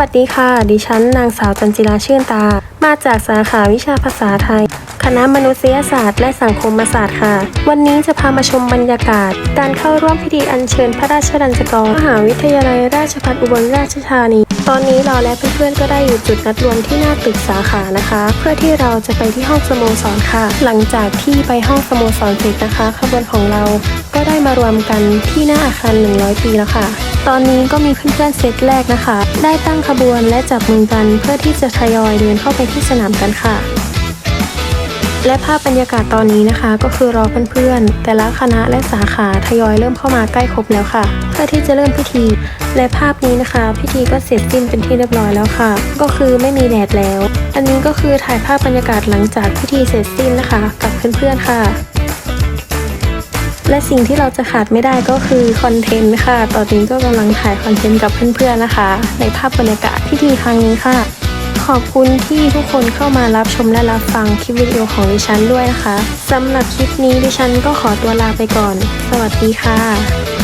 วัสดีค่ะ ดิฉันนางสาวจันจิราชื่นตา มาจากสาขาวิชาภาษาไทย คณะมนุษยศาสตร์และสังคมศาสตร์ค่ะ วันนี้จะพามาชมบรรยากาศ การเข้าร่วมพิธีอัญเชิญพระราชดัญจกรมหาวิทยาลัยราชภัฏอุบลราชธานี ตอนนี้เราและเพื่อนๆก็ได้อยู่จุดนัดรวมที่หน้าตึกสาขานะคะ เพื่อที่เราจะไปที่ห้องสโมสรค่ะ หลังจากที่ไปห้องสโมสรเสร็จนะคะขบวนของเราก็ได้มารวมกันที่หน้าอาคาร 100 ปีแล้วค่ะ ตอนนี้ก็มีเพื่อนๆเซตแรกนะคะ ได้ตั้งขบวนและจับมือกันเพื่อที่จะทยอยเดินเข้าไปที่สนามกันค่ะ และภาพบรรยากาศตอนนี้นะคะ ก็คือรอเพื่อนๆ แต่ละคณะและสาขาทยอยเริ่มเข้ามาใกล้ครบแล้วค่ะ เพื่อที่จะเริ่มพิธี และภาพนี้นะคะ พิธีก็เสร็จสิ้นเป็นที่เรียบร้อยแล้วค่ะ ก็คือไม่มีแดดแล้ว อันนี้ก็คือถ่ายภาพบรรยากาศหลังจากพิธีเสร็จสิ้นนะคะ กับเพื่อนๆค่ะและสิ่งที่เราจะขาดไม่ได้ก็คือคอนเทนต์ค่ะ ตอนนี้ก็กำลังถ่ายคอนเทนต์กับเพื่อนๆนะคะ ในภาพบรรยากาศพิธีครั้งนี้ค่ะ ขอบคุณที่ทุกคนเข้ามารับชมและรับฟังคลิปวิดีโอของดิฉันด้วยนะคะสำหรับคลิปนี้ดิฉันก็ขอตัวลาไปก่อน สวัสดีค่ะ